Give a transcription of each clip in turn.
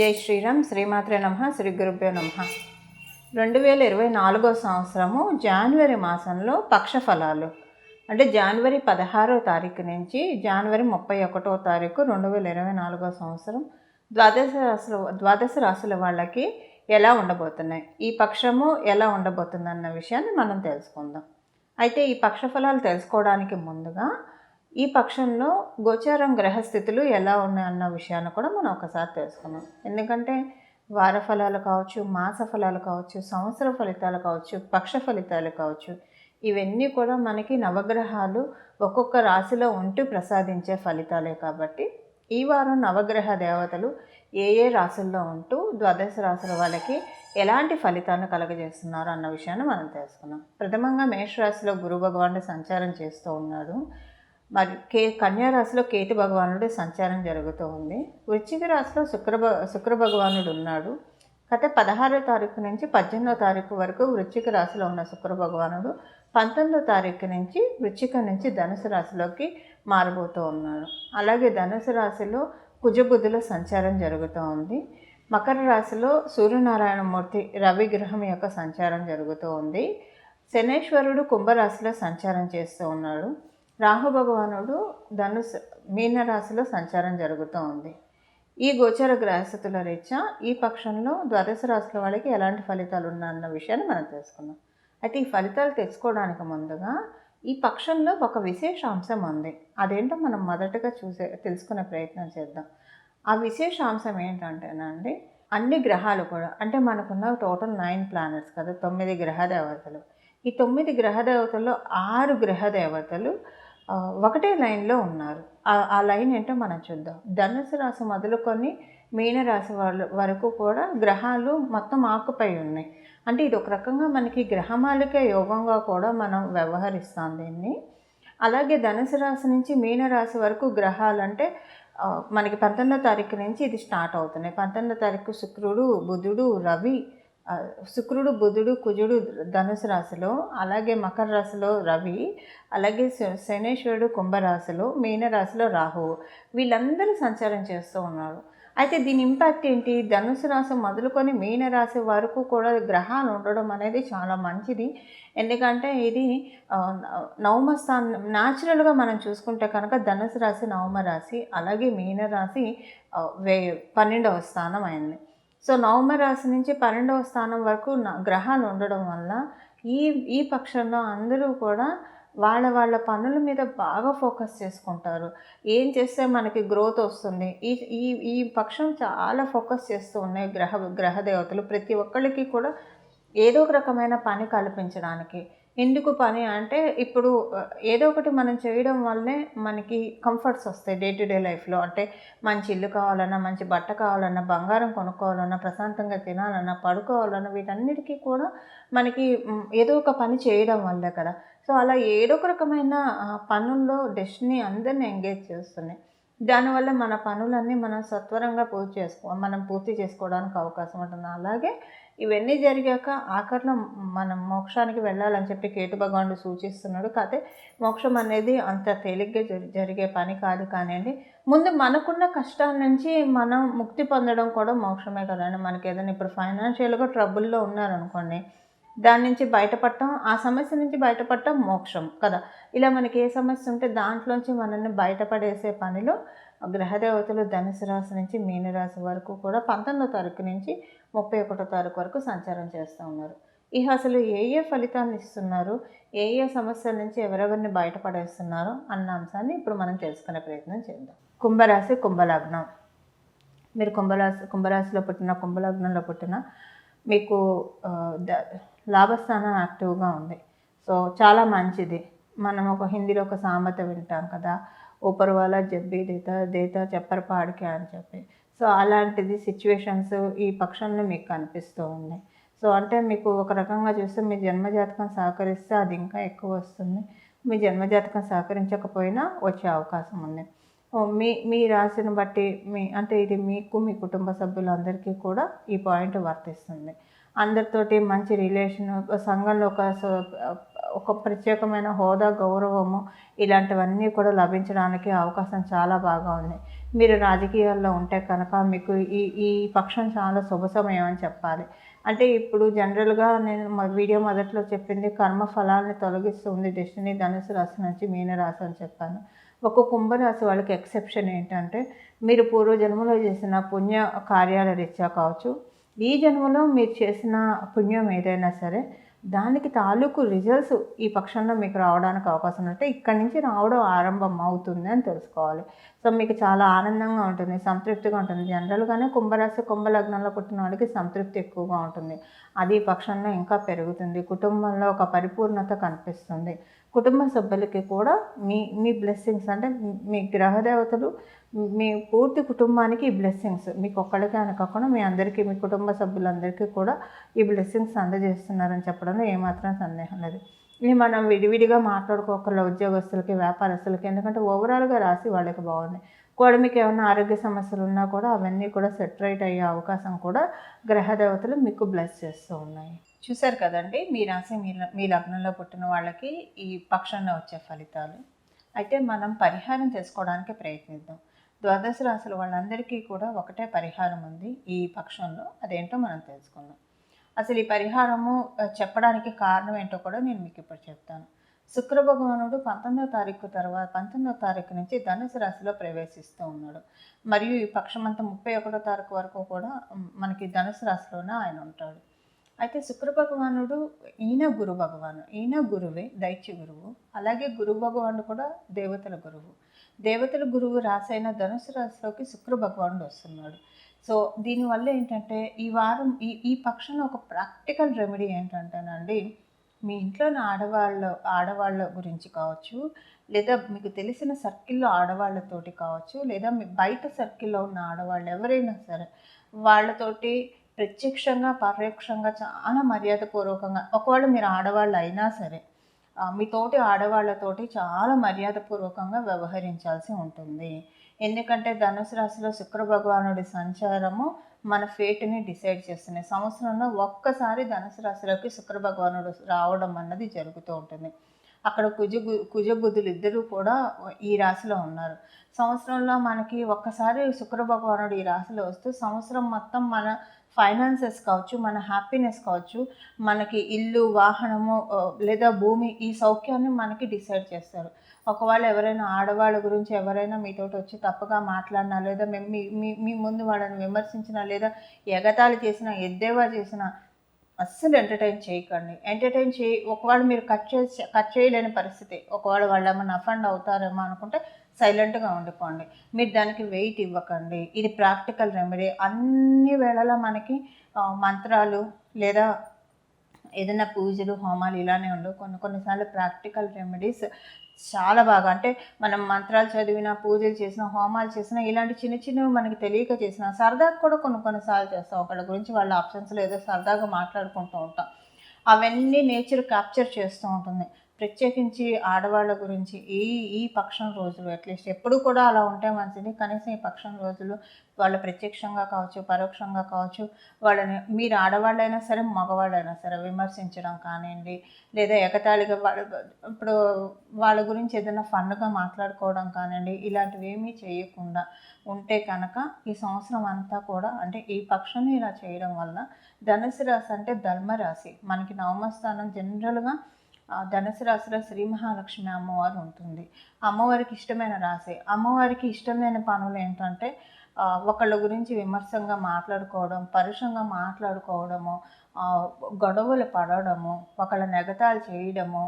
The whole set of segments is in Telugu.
జై శ్రీరామ్. శ్రీమాత్రే నమ. శ్రీ గురుభ్యో నమ. రెండు వేల ఇరవై నాలుగో సంవత్సరము జనవరి మాసంలో పక్ష ఫలాలు అంటే జనవరి పదహారో తారీఖు నుంచి జనవరి ముప్పై ఒకటో తారీఖు రెండు వేల ఇరవై నాలుగో సంవత్సరం ద్వాదశ రాశుల ద్వాదశ రాశుల వాళ్ళకి ఎలా ఉండబోతున్నాయి? ఈ పక్షము ఎలా ఉండబోతుంది అన్న విషయాన్ని మనం తెలుసుకుందాం. అయితే ఈ పక్ష ఫలాలు తెలుసుకోవడానికి ముందుగా ఈ పక్షంలో గోచారం గ్రహస్థితులు ఎలా ఉన్నాయన్న విషయాన్ని కూడా మనం ఒకసారి తెలుసుకున్నాం ఎందుకంటే వార ఫలాలు కావచ్చు మాస ఫలాలు కావచ్చు సంవత్సర ఫలితాలు కావచ్చు పక్ష ఫలితాలు కావచ్చు ఇవన్నీ కూడా మనకి నవగ్రహాలు ఒక్కొక్క రాశిలో ఉంటూ ప్రసాదించే ఫలితాలే కాబట్టి ఈ వారం నవగ్రహ దేవతలు ఏ ఏ రాశుల్లో ఉంటూ ద్వాదశ రాశుల వాళ్ళకి ఎలాంటి ఫలితాలను కలగజేస్తున్నారు అన్న విషయాన్ని మనం తెలుసుకున్నాం ప్రథమంగా మేషరాశిలో గురు భగవానుడు సంచారం చేస్తూ ఉన్నాడు. మరి కే కన్యారాశిలో కేతు భగవానుడు సంచారం జరుగుతూ ఉంది. వృశ్చిక రాశిలో శుక్ర శుక్ర భగవానుడు ఉన్నాడు. గత పదహారో తారీఖు నుంచి పద్దెనిమిదో తారీఖు వరకు వృశ్చిక రాశిలో ఉన్న శుక్ర భగవానుడు పంతొమ్మిదో తారీఖు నుంచి వృశ్చిక నుంచి ధనుసు రాశిలోకి మారబోతూ ఉన్నాడు. అలాగే ధనుసు రాశిలో కుజబుద్ధుల సంచారం జరుగుతూ ఉంది. మకర రాశిలో సూర్యనారాయణమూర్తి రవిగ్రహం యొక్క సంచారం జరుగుతూ ఉంది. శనేశ్వరుడు కుంభరాశిలో సంచారం చేస్తూ ఉన్నాడు. రాహు భగవానుడు ధనుసు మీనరాశిలో సంచారం జరుగుతూ ఉంది. ఈ గోచర గ్రహస్థితుల రీత్యా ఈ పక్షంలో ద్వాదశ రాశుల వాళ్ళకి ఎలాంటి ఫలితాలు ఉన్నాయన్న విషయాన్ని మనం తెలుసుకుందాం. అయితే ఈ ఫలితాలు తెలుసుకోవడానికి ముందుగా ఈ పక్షంలో ఒక విశేష అంశం ఉంది. అదేంటో మనం మొదటగా చూసే తెలుసుకునే ప్రయత్నం చేద్దాం. ఆ విశేష అంశం ఏంటంటేనండి అన్ని గ్రహాలు కూడా అంటే మనకున్న టోటల్ నైన్ ప్లానెట్స్ కదా తొమ్మిది గ్రహ దేవతలు ఈ తొమ్మిది గ్రహ దేవతల్లో ఆరు గ్రహ దేవతలు ఒకటే లైన్లో ఉన్నారు. ఆ- లైన్ ఏంటో మనం చూద్దాం. ధనుసు రాశి మొదలుకొని మీనరాశి వాళ్ళ వరకు కూడా గ్రహాలు మొత్తం ఆకుపై ఉన్నాయి. అంటే ఇది ఒక రకంగా మనకి గ్రహమాలిక యోగంగా కూడా మనం వ్యవహరిస్తాం దీన్ని. అలాగే ధనుసు రాశి నుంచి మీనరాశి వరకు గ్రహాలు అంటే మనకి పంతొమ్మిదో తారీఖు నుంచి ఇది స్టార్ట్ అవుతున్నాయి. పంతొమ్మిదో తారీఖు శుక్రుడు బుధుడు రవి శుక్రుడు బుధుడు కుజుడు ధనుసు రాశిలో అలాగే మకర రాశిలో రవి అలాగే శ- శనేశ్వరుడు కుంభరాశిలో మీనరాశిలో రాహువు వీళ్ళందరూ సంచారం చేస్తూ ఉన్నారు. అయితే దీని ఇంపాక్ట్ ఏంటి? ధనుసు రాశి మొదలుకొని మీనరాశి వరకు కూడా గ్రహాలు ఉండడం అనేది చాలా మంచిది. ఎందుకంటే ఇది నవమ స్థానం న్యాచురల్గా మనం చూసుకుంటే కనుక ధనుసు రాశి నవమ రాశి అలాగే మీనరాశి వే పన్నెండవ స్థానం అయింది. సో నవమ రాశి నుంచి పన్నెండవ స్థానం వరకు న- గ్రహాలు ఉండడం వల్ల ఈ ఈ పక్షంలో అందరూ కూడా వాళ్ళ వాళ్ళ పనుల మీద బాగా ఫోకస్ చేసుకుంటారు. ఏం చేస్తే మనకి గ్రోత్ వస్తుంది? ఈ ఈ ఈ పక్షం చాలా ఫోకస్ చేస్తూ ఉన్నాయి గ్రహ గ్రహ దేవతలు ప్రతి ఒక్కళ్ళకి కూడా ఏదో ఒక రకమైన పని కల్పించడానికి. ఎందుకు పని అంటే ఇప్పుడు ఏదో ఒకటి మనం చేయడం వల్లే మనకి కంఫర్ట్స్ వస్తాయి డే టు డే లైఫ్లో అంటే మంచి ఇల్లు కావాలన్నా మంచి బట్ట కావాలన్నా బంగారం కొనుక్కోవాలన్నా ప్రశాంతంగా తినాలన్నా పడుకోవాలన్నా వీటన్నిటికీ కూడా మనకి ఏదో ఒక పని చేయడం వల్లే కదా. సో అలా ఏదో ఒక రకమైన పనుల్లో డెస్టినీ అందరిని ఎంగేజ్ చేస్తున్నాయి దానివల్ల మన పనులన్నీ మనం సత్వరంగా పూర్తి చేసుకో మనం పూర్తి చేసుకోవడానికి అవకాశం ఉంటుంది. అలాగే ఇవన్నీ జరిగాక ఆఖరిలో మనం మోక్షానికి వెళ్ళాలని చెప్పి కేతు భగవానుడు సూచిస్తున్నాడు. కాకపోతే మోక్షం అనేది అంత తేలిగ్గా జరిగే పని కాదు కానివ్వండి. ముందు మనకున్న కష్టాల నుంచి మనం ముక్తి పొందడం కూడా మోక్షమే కదండి. మనకి ఏదైనా ఇప్పుడు ఫైనాన్షియల్గా ట్రబుల్లో ఉన్నారనుకోండి దాని నుంచి బయటపడటం ఆ సమస్య నుంచి బయటపడటం మోక్షం కదా. ఇలా మనకి ఏ సమస్య ఉంటే దాంట్లోంచి మనల్ని బయటపడేసే పనిలో గ్రహదేవతలు ధనుసు రాశి నుంచి మీనరాశి వరకు కూడా పంతొమ్మిదో తారీఖు నుంచి ముప్పై ఒకటో తారీఖు వరకు సంచారం చేస్తూ ఉన్నారు. ఇక అసలు ఏ ఏ ఫలితాన్ని ఇస్తున్నారు? ఏ ఏ సమస్యల నుంచి ఎవరెవరిని బయటపడేస్తున్నారు? అన్న అంశాన్ని ఇప్పుడు మనం తెలుసుకునే ప్రయత్నం చేద్దాం. కుంభరాశి కుంభలగ్నం. మీరు కుంభరాశి కుంభరాశిలో పుట్టిన కుంభలగ్నంలో పుట్టిన మీకు లాభస్థానం యాక్టివ్గా ఉంది. సో చాలా మంచిది. మనం ఒక హిందీలో ఒక సామెత వింటాం కదా ఊపర్ వాళ్ళ జబ్బి దేత దేత చెప్పర్ పాడికే అని చెప్పి. సో అలాంటిది సిచ్యువేషన్స్ ఈ పక్షంలో మీకు కనిపిస్తూ ఉన్నాయి. సో అంటే మీకు ఒక రకంగా చూస్తే మీ జన్మజాతకం సహకరిస్తే అది ఇంకా ఎక్కువ వస్తుంది. మీ జన్మజాతకం సహకరించకపోయినా వచ్చే అవకాశం ఉంది. మీ మీ రాశిని బట్టి మీ అంటే ఇది మీకు మీ కుటుంబ సభ్యులందరికీ కూడా ఈ పాయింట్ వర్తిస్తుంది. అందరితోటి మంచి రిలేషన్ సంఘంలో ఒక ఒక ప్రత్యేకమైన హోదా గౌరవము ఇలాంటివన్నీ కూడా లభించడానికి అవకాశం చాలా బాగా ఉంది. మీరు రాజకీయాల్లో ఉంటే కనుక మీకు ఈ ఈ పక్షం చాలా శుభ సమయం అని చెప్పాలి. అంటే ఇప్పుడు జనరల్గా నేను మా వీడియో మొదట్లో చెప్పింది కర్మ ఫలాన్ని తొలగిస్తుంది డెస్టినీ ధనుసు రాశి నుంచి మీనరాశి అని చెప్పాను. ఒక కుంభరాశి వాళ్ళకి ఎక్సెప్షన్ ఏంటంటే మీరు పూర్వజన్మలో చేసిన పుణ్య కార్యాల రీత్యా కావచ్చు ఈ జన్మలో మీరు చేసిన పుణ్యం ఏదైనా సరే దానికి తాలూకు రిజల్ట్స్ ఈ పక్షంలో మీకు రావడానికి అవకాశం ఉంటే ఇక్కడి నుంచి రావడం ఆరంభం అవుతుంది అని తెలుసుకోవాలి. సో మీకు చాలా ఆనందంగా ఉంటుంది సంతృప్తిగా ఉంటుంది. జనరల్గానే కుంభరాశి కుంభలగ్నంలో పుట్టిన వాళ్ళకి సంతృప్తి ఎక్కువగా ఉంటుంది. అది ఈ పక్షంలో ఇంకా పెరుగుతుంది. కుటుంబంలో ఒక పరిపూర్ణత కనిపిస్తుంది. కుటుంబ సభ్యులకి కూడా మీ మీ బ్లెస్సింగ్స్ అంటే మీ గ్రహదేవతలు మీ పూర్తి కుటుంబానికి ఈ బ్లెస్సింగ్స్ మీకు ఒక్కడికే అనుకోకుండా మీ అందరికీ మీ కుటుంబ సభ్యులందరికీ కూడా ఈ బ్లెస్సింగ్స్ అందజేస్తున్నారని చెప్పడంలో ఏమాత్రం సందేహం లేదు. ఇవి మనం విడివిడిగా మాట్లాడుకోకర్ల ఉద్యోగస్తులకి వ్యాపారస్తులకి ఎందుకంటే ఓవరాల్గా రాసి వాళ్ళకి బాగుంది. కూడా మీకు ఏమైనా ఆరోగ్య సమస్యలు ఉన్నా కూడా అవన్నీ కూడా సెటరేట్ అయ్యే అవకాశం కూడా గ్రహదేవతలు మీకు బ్లెస్ చేస్తూ ఉన్నాయి. చూశారు కదండి మీ రాశి మీ మీ లగ్నంలో పుట్టిన వాళ్ళకి ఈ పక్షంలో వచ్చే ఫలితాలు. అయితే మనం పరిహారం చేసుకోవడానికి ప్రయత్నిద్దాం. ద్వాదశ రాశుల వాళ్ళందరికీ కూడా ఒకటే పరిహారం ఉంది ఈ పక్షంలో అదేంటో మనం తెలుసుకుందాం. అసలు ఈ పరిహారము చెప్పడానికి కారణం ఏంటో కూడా నేను మీకు ఇప్పుడు చెప్తాను. శుక్ర భగవానుడు పంతొమ్మిదో తారీఖు తర్వాత పంతొమ్మిదో తారీఖు నుంచి ధనుసు రాశిలో ప్రవేశిస్తూ ఉన్నాడు. మరియు ఈ పక్షమంతా ముప్పై ఒకటో తారీఖు వరకు కూడా మనకి ధనుసు రాశిలోనే ఆయన ఉంటాడు. అయితే శుక్ర భగవానుడు ఈయన గురు భగవాను. ఈయన గురువే దైత్య గురువు. అలాగే గురు భగవానుడు కూడా దేవతల గురువు. దేవతల గురువు రాసైన ధనుసు రాశిలోకి శుక్ర భగవానుడు వస్తున్నాడు. సో దీనివల్ల ఏంటంటే ఈ వారం ఈ ఈ పక్షంలో ఒక ప్రాక్టికల్ రెమెడీ ఏంటంటేనండి మీ ఇంట్లోని ఆడవాళ్ళ ఆడవాళ్ళ గురించి కావచ్చు లేదా మీకు తెలిసిన సర్కిల్లో ఆడవాళ్ళతోటి కావచ్చు లేదా మీ బయట సర్కిల్లో ఉన్న ఆడవాళ్ళు ఎవరైనా సరే వాళ్ళతోటి ప్రత్యక్షంగా పరోక్షంగా చాలా మర్యాదపూర్వకంగా. ఒకవేళ మీరు ఆడవాళ్ళు అయినా సరే మీ తోటి ఆడవాళ్ళతోటి చాలా మర్యాదపూర్వకంగా వ్యవహరించాల్సి ఉంటుంది. ఎందుకంటే ధనుసు రాశిలో శుక్ర భగవానుడి సంచారము మన ఫేట్ని డిసైడ్ చేస్తున్నాయి సంవత్సరంలో ఒక్కసారి ధనుసు రాశిలోకి శుక్ర భగవానుడు రావడం అన్నది జరుగుతూ ఉంటుంది. అక్కడ కుజ కుజబుద్ధులు ఇద్దరూ ఇద్దరు కూడా ఈ రాశిలో ఉన్నారు. సంవత్సరంలో మనకి ఒక్కసారి శుక్ర భగవానుడు ఈ రాశిలో వస్తూ సంవత్సరం మొత్తం మన ఫైనాన్సెస్ కావచ్చు మన హ్యాపీనెస్ కావచ్చు మనకి ఇల్లు వాహనము లేదా భూమి ఈ సౌఖ్యాన్ని మనకి డిసైడ్ చేస్తారు. ఒకవేళ ఎవరైనా ఆడవాళ్ళ గురించి ఎవరైనా మీతోటి వచ్చి తప్పగా మాట్లాడినా లేదా మేము మీ మీ మీ ముందు వాళ్ళని విమర్శించినా లేదా ఎగతాళి చేసినా ఎద్దేవా చేసినా అస్సలు ఎంటర్టైన్ చేయకండి. ఎంటర్టైన్ చేయి ఒకవేళ మీరు కట్ చేసి కట్ చేయలేని పరిస్థితి ఒకవేళ వాళ్ళు ఏమైనా అఫండ్ అవుతారేమో అనుకుంటే సైలెంట్గా ఉండిపోండి. మీరు దానికి వెయిట్ ఇవ్వకండి. ఇది ప్రాక్టికల్ రెమెడీ. అన్ని వేళలా మనకి మంత్రాలు లేదా ఏదైనా పూజలు హోమాలు ఇలానే ఉండవు. కొన్ని కొన్నిసార్లు ప్రాక్టికల్ రెమెడీస్ చాలా బాగా అంటే మనం మంత్రాలు చదివిన పూజలు చేసినా హోమాలు చేసినా ఇలాంటి చిన్న చిన్నవి మనకి తెలియక చేసిన సరదాగా కూడా కొన్ని కొన్నిసార్లు చేస్తాం. ఒకళ్ళ గురించి వాళ్ళ ఆప్షన్స్లో ఏదో సరదాగా మాట్లాడుకుంటూ ఉంటాం. అవన్నీ నేచర్ క్యాప్చర్ చేస్తూ ఉంటుంది. ప్రత్యేకించి ఆడవాళ్ళ గురించి ఈ ఈ పక్షం రోజులు అట్లీస్ట్ ఎప్పుడు కూడా అలా ఉంటే మంచిది. కనీసం ఈ పక్షం రోజులు వాళ్ళు ప్రత్యక్షంగా కావచ్చు పరోక్షంగా కావచ్చు వాళ్ళని మీరు ఆడవాళ్ళైనా సరే మగవాళ్ళైనా సరే విమర్శించడం కానివ్వండి లేదా ఎగతాళిగా వాళ్ళ ఇప్పుడు వాళ్ళ గురించి ఏదైనా ఫన్గా మాట్లాడుకోవడం కానివ్వండి ఇలాంటివి ఏమీ చేయకుండా ఉంటే కనుక ఈ సంవత్సరం అంతా కూడా అంటే ఈ పక్షం ఇలా చేయడం వల్ల ధనుసు రాశి అంటే ధర్మరాశి. మనకి నవమస్థానం జనరల్గా ధనుసు రాశిలో శ్రీ మహాలక్ష్మి అమ్మవారు ఉంటుంది. అమ్మవారికి ఇష్టమైన రాశి. అమ్మవారికి ఇష్టమైన పనులు ఏంటంటే ఒకళ్ళ గురించి విమర్శంగా మాట్లాడుకోవడం పరుషంగా మాట్లాడుకోవడము గొడవలు పడడము ఒకళ్ళ నెగతాలు చేయడము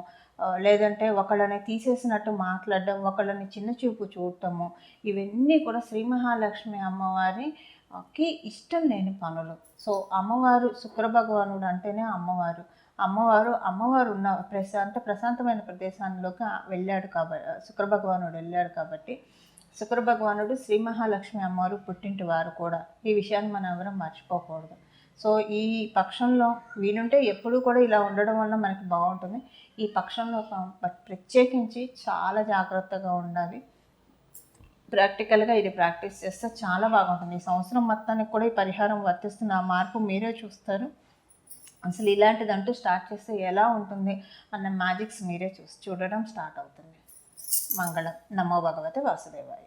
లేదంటే ఒకళ్ళని తీసేసినట్టు మాట్లాడడం ఒకళ్ళని చిన్న చూపు చూడటము ఇవన్నీ కూడా శ్రీ మహాలక్ష్మి అమ్మవారి కి ఇష్టం లేని పనులు. సో అమ్మవారు శుక్ర భగవానుడు అంటేనే అమ్మవారు. అమ్మవారు అమ్మవారు ఉన్న ప్రశాంత ప్రశాంతమైన ప్రదేశాల్లోకి వెళ్ళాడు కాబట్టి శుక్ర భగవానుడు వెళ్ళాడు కాబట్టి శుక్ర భగవానుడు శ్రీ మహాలక్ష్మి అమ్మవారు పుట్టింటి వారు కూడా. ఈ విషయాన్ని మనం ఎవరం మర్చిపోకూడదు. సో ఈ పక్షంలో వీలుంటే ఎప్పుడూ కూడా ఇలా ఉండడం వల్ల మనకి బాగుంటుంది. ఈ పక్షంలో ప్రత్యేకించి చాలా జాగ్రత్తగా ఉండాలి. ప్రాక్టికల్గా ఇది ప్రాక్టీస్ చేస్తే చాలా బాగుంటుంది. ఈ సంవత్సరం మొత్తానికి కూడా ఈ పరిహారం వర్తిస్తున్న ఆ మార్పు మీరే చూస్తారు. అసలు ఇలాంటిదంటూ స్టార్ట్ చేస్తే ఎలా ఉంటుంది అన్న మ్యాజిక్స్ మీరే చూసి చూడడం స్టార్ట్ అవుతుంది. మంగళం. నమో భగవతి వాసుదేవాయ.